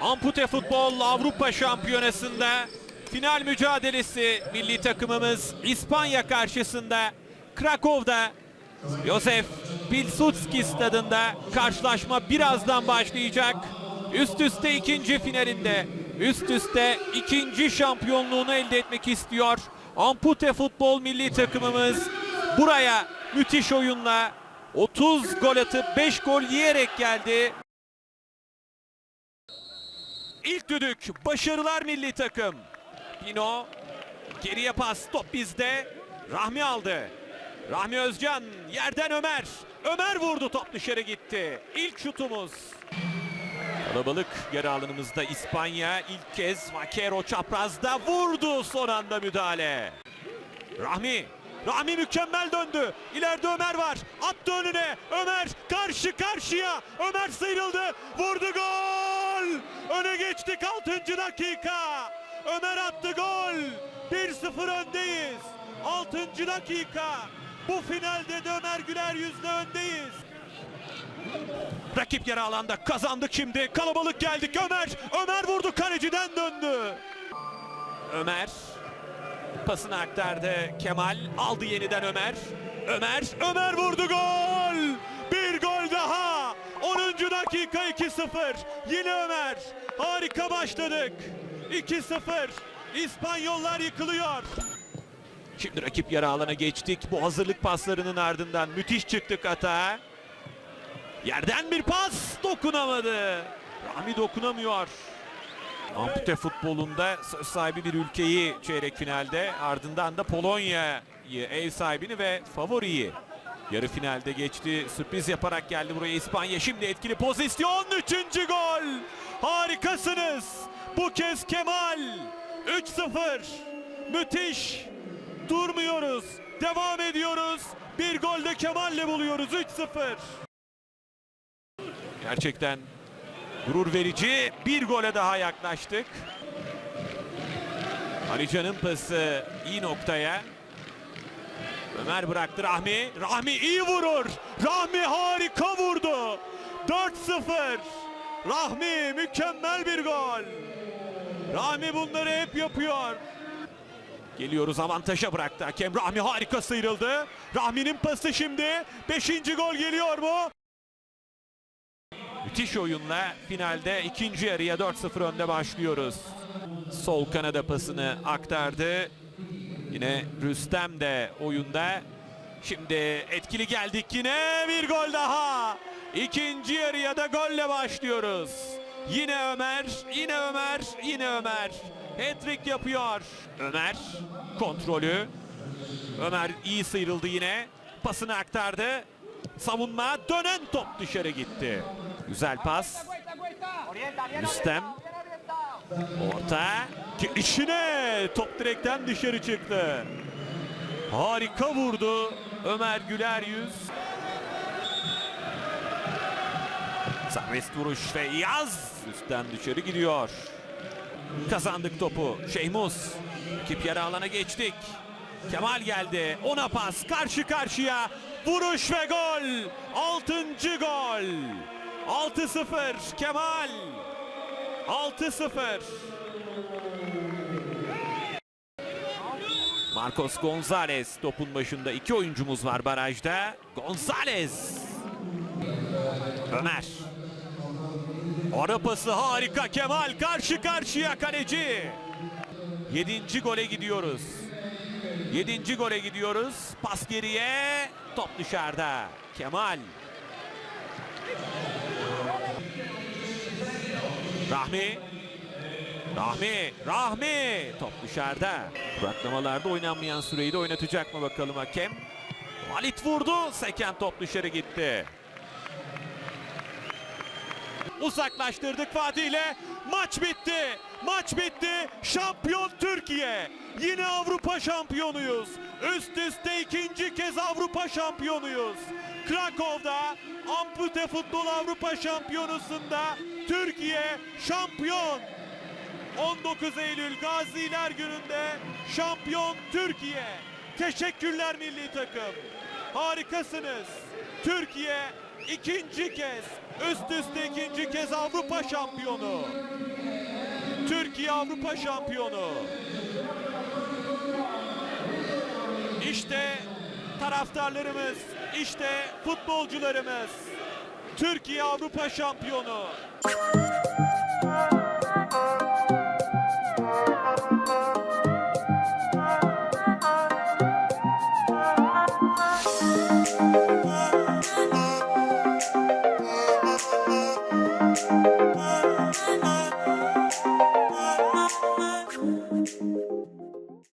Ampute Futbol Avrupa Şampiyonası'nda final mücadelesi milli takımımız İspanya karşısında Krakow'da Josef Pilsudski stadında karşılaşma birazdan başlayacak. Üst üste ikinci finalinde üst üste ikinci şampiyonluğunu elde etmek istiyor. Ampute Futbol milli takımımız buraya müthiş oyunla 30 gol atıp 5 gol yiyerek geldi. İlk düdük başarılar milli takım. Pino geriye pas top bizde. Rahmi aldı. Rahmi Özcan yerden Ömer. Ömer vurdu top dışarı gitti. İlk şutumuz. Kalabalık yarı alanımızda İspanya ilk kez Vaquero çaprazda vurdu son anda müdahale. Rahmi. Rahmi mükemmel döndü. İleride Ömer var. Attı önüne. Ömer karşı karşıya. Ömer sıyrıldı. Vurdu gol. Öne geçtik 6. dakika. Ömer attı gol. 1-0 öndeyiz. 6. dakika. Bu finalde de Ömer Güler yüzle öndeyiz. Rakip yarı alanda kazandık şimdi. Kalabalık geldik. Ömer. Ömer vurdu. Kaleciden döndü. Ömer pasını aktardı Kemal. Aldı yeniden Ömer. Ömer. Ömer vurdu gol. Bir gol daha. 10. dakika 2-0. Yine Ömer. Harika başladık. 2-0. İspanyollar yıkılıyor. Şimdi rakip yarı alana geçtik. Bu hazırlık paslarının ardından müthiş çıktık atağa. Yerden bir pas dokunamadı. Rami dokunamıyor. Ampute futbolunda söz sahibi bir ülkeyi çeyrek finalde ardından da Polonya'yı ev sahibini ve favoriyi yarı finalde geçti. Sürpriz yaparak geldi buraya İspanya. Şimdi etkili pozisyon. Üçüncü gol. Harikasınız. Bu kez Kemal. 3-0. Müthiş. Durmuyoruz. Devam ediyoruz. Bir golde Kemal'le buluyoruz. 3-0. Gerçekten gurur verici bir gole daha yaklaştık. Alican'ın pası iyi noktaya. Ömer bıraktı Rahmi. Rahmi iyi vurur. Rahmi harika vurdu. 4-0. Rahmi mükemmel bir gol. Rahmi bunları hep yapıyor. Geliyoruz avantaja bıraktı hakem. Rahmi harika sıyrıldı. Rahmi'nin pası şimdi. Beşinci gol geliyor mu? Müthiş oyunla finalde ikinci yarıya 4-0 önde başlıyoruz. Sol kanada pasını aktardı. Yine Rüstem de oyunda. Şimdi etkili geldik yine bir gol daha. İkinci yarıya da golle başlıyoruz. Yine Ömer, yine Ömer, yine Ömer. Hat-trick yapıyor. Ömer kontrolü. Ömer iyi sıyrıldı yine. Pasını aktardı. Savunma dönen top dışarı gitti. Güzel pas. Rüstem. Orta. İşine top direkten dışarı çıktı. Harika vurdu Ömer Güler yüz. Serbest vuruş ve yaz üstten dışarı gidiyor. Kazandık topu. Şeymus. Rakip yarı alana geçtik. Kemal geldi. Ona pas. Karşı karşıya. Vuruş ve gol. Altıncı gol. 6-0 Kemal. 6-0. Marcos Gonzalez topun başında iki oyuncumuz var barajda. Gonzalez. Ömer. Ara pası harika Kemal karşı karşıya kaleci. Yedinci gole gidiyoruz. Yedinci gole gidiyoruz. Pas geriye. Top dışarıda. Kemal. Rahmi. Rahmi. Rahmi. Top dışarıda. Bıraklamalarda oynanmayan süreyi de oynatacak mı bakalım hakem. Halit vurdu. Seken top dışarı gitti. Uzaklaştırdık Fatih ile. Maç bitti. Maç bitti. Şampiyon Türkiye. Yine Avrupa şampiyonuyuz. Üst üste ikinci kez Avrupa şampiyonuyuz. Krakow'da Ampute Futbol Avrupa Şampiyonası'nda Türkiye şampiyon. 19 Eylül Gaziler Günü'nde şampiyon Türkiye. Teşekkürler milli takım. Harikasınız. Türkiye ikinci kez, üst üste ikinci kez Avrupa şampiyonu. Türkiye Avrupa şampiyonu. İşte taraftarlarımız, işte futbolcularımız. Türkiye Avrupa şampiyonu.